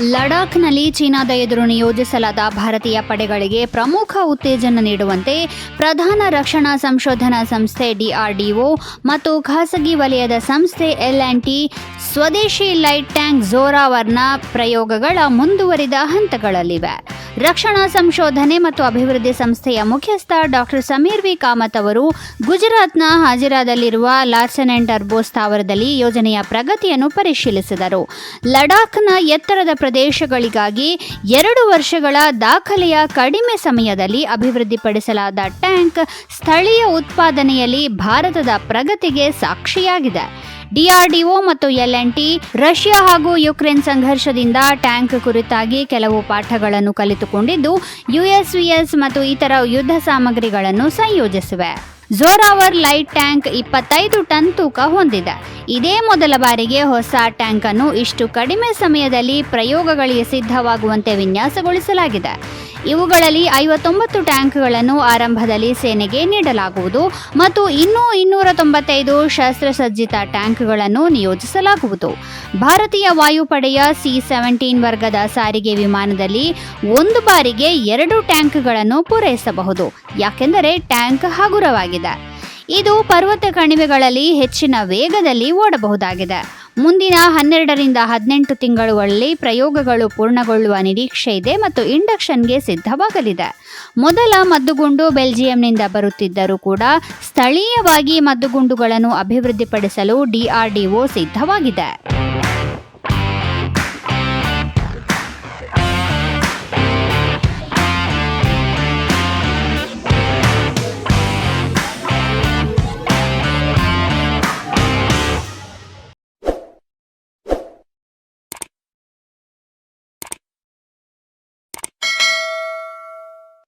ಲಡಾಖ್ನಲ್ಲಿ ಚೀನಾದ ಎದುರು ನಿಯೋಜಿಸಲಾದ ಭಾರತೀಯ ಪಡೆಗಳಿಗೆ ಪ್ರಮುಖ ಉತ್ತೇಜನ ನೀಡುವಂತೆ ಪ್ರಧಾನ ರಕ್ಷಣಾ ಸಂಶೋಧನಾ ಸಂಸ್ಥೆ ಡಿಆರ್ಡಿಒ ಮತ್ತು ಖಾಸಗಿ ವಲಯದ ಸಂಸ್ಥೆ ಎಲ್ ಆ್ಯಂಡ್ ಟಿ ಸ್ವದೇಶಿ ಲೈಟ್ ಟ್ಯಾಂಕ್ ಝೋರಾವರ್ನ ಪ್ರಯೋಗಗಳ ಮುಂದುವರಿದ ಹಂತಗಳಲ್ಲಿವೆ. ರಕ್ಷಣಾ ಸಂಶೋಧನೆ ಮತ್ತು ಅಭಿವೃದ್ಧಿ ಸಂಸ್ಥೆಯ ಮುಖ್ಯಸ್ಥ ಡಾಕ್ಟರ್ ಸಮೀರ್ ವಿ ಕಾಮತ್ ಅವರು ಗುಜರಾತ್ನ ಹಾಜಿರಾದಲ್ಲಿರುವ ಲಾರ್ಸನ್ ಅಂಡ್ ಟರ್ಬೋ ಸ್ಥಾವರದಲ್ಲಿ ಯೋಜನೆಯ ಪ್ರಗತಿಯನ್ನು ಪರಿಶೀಲಿಸಿದರು. ಲಡಾಖ್ನ ಎತ್ತರದ ಪ್ರದೇಶಗಳಿಗಾಗಿ ಎರಡು ವರ್ಷಗಳ ದಾಖಲೆಯ ಕಡಿಮೆ ಸಮಯದಲ್ಲಿ ಅಭಿವೃದ್ಧಿಪಡಿಸಲಾದ ಟ್ಯಾಂಕ್ ಸ್ಥಳೀಯ ಉತ್ಪಾದನೆಯಲ್ಲಿ ಭಾರತದ ಪ್ರಗತಿಗೆ ಸಾಕ್ಷಿಯಾಗಿದೆ. ಡಿಆರ್ಡಿಒ ಮತ್ತು ಎಲ್ ಎನ್ ಟಿ ರಷ್ಯಾ ಹಾಗೂ ಯುಕ್ರೇನ್ ಸಂಘರ್ಷದಿಂದ ಟ್ಯಾಂಕ್ ಕುರಿತಾಗಿ ಕೆಲವು ಪಾಠಗಳನ್ನು ಕಲಿತುಕೊಂಡಿದ್ದು, ಯುಎಸ್ವಿಎಸ್ ಮತ್ತು ಇತರ ಯುದ್ಧ ಸಾಮಗ್ರಿಗಳನ್ನು ಸಂಯೋಜಿಸಿವೆ. ಜೋರಾವರ್ ಲೈಟ್ ಟ್ಯಾಂಕ್ ಇಪ್ಪತ್ತೈದು ಟನ್ ತೂಕ ಹೊಂದಿದೆ. ಇದೇ ಮೊದಲ ಬಾರಿಗೆ ಹೊಸ ಟ್ಯಾಂಕ್ ಅನ್ನು ಇಷ್ಟು ಕಡಿಮೆ ಸಮಯದಲ್ಲಿ ಪ್ರಯೋಗಗಳಿಗೆ ಸಿದ್ಧವಾಗುವಂತೆ ವಿನ್ಯಾಸಗೊಳಿಸಲಾಗಿದೆ. ಇವುಗಳಲ್ಲಿ ಐವತ್ತೊಂಬತ್ತು ಟ್ಯಾಂಕ್ಗಳನ್ನು ಆರಂಭದಲ್ಲಿ ಸೇನೆಗೆ ನೀಡಲಾಗುವುದು ಮತ್ತು ಇನ್ನೂ ಇನ್ನೂರ ತೊಂಬತ್ತೈದು ಶಸ್ತ್ರಸಜ್ಜಿತ ಟ್ಯಾಂಕ್ಗಳನ್ನು ನಿಯೋಜಿಸಲಾಗುವುದು. ಭಾರತೀಯ ವಾಯುಪಡೆಯ ಸಿ ಸೆವೆಂಟೀನ್ ವರ್ಗದ ಸಾರಿಗೆ ವಿಮಾನದಲ್ಲಿ ಒಂದು ಬಾರಿಗೆ ಎರಡು ಟ್ಯಾಂಕ್ಗಳನ್ನು ಪೂರೈಸಬಹುದು. ಯಾಕೆಂದರೆ ಟ್ಯಾಂಕ್ ಹಗುರವಾಗಿದೆ. ಇದು ಪರ್ವತ ಕಣಿವೆಗಳಲ್ಲಿ ಹೆಚ್ಚಿನ ವೇಗದಲ್ಲಿ ಓಡಬಹುದಾಗಿದೆ. ಮುಂದಿನ ಹನ್ನೆರಡರಿಂದ ಹದಿನೆಂಟು ತಿಂಗಳುಗಳಲ್ಲಿ ಪ್ರಯೋಗಗಳು ಪೂರ್ಣಗೊಳ್ಳುವ ನಿರೀಕ್ಷೆ ಇದೆ ಮತ್ತು ಇಂಡಕ್ಷನ್ಗೆ ಸಿದ್ಧವಾಗಲಿದೆ. ಮೊದಲ ಮದ್ದುಗುಂಡು ಬೆಲ್ಜಿಯಂನಿಂದ ಬರುತ್ತಿದ್ದರೂ ಕೂಡ ಸ್ಥಳೀಯವಾಗಿ ಮದ್ದುಗುಂಡುಗಳನ್ನು ಅಭಿವೃದ್ಧಿಪಡಿಸಲು ಡಿಆರ್ಡಿಒ ಸಿದ್ಧವಾಗಿದೆ.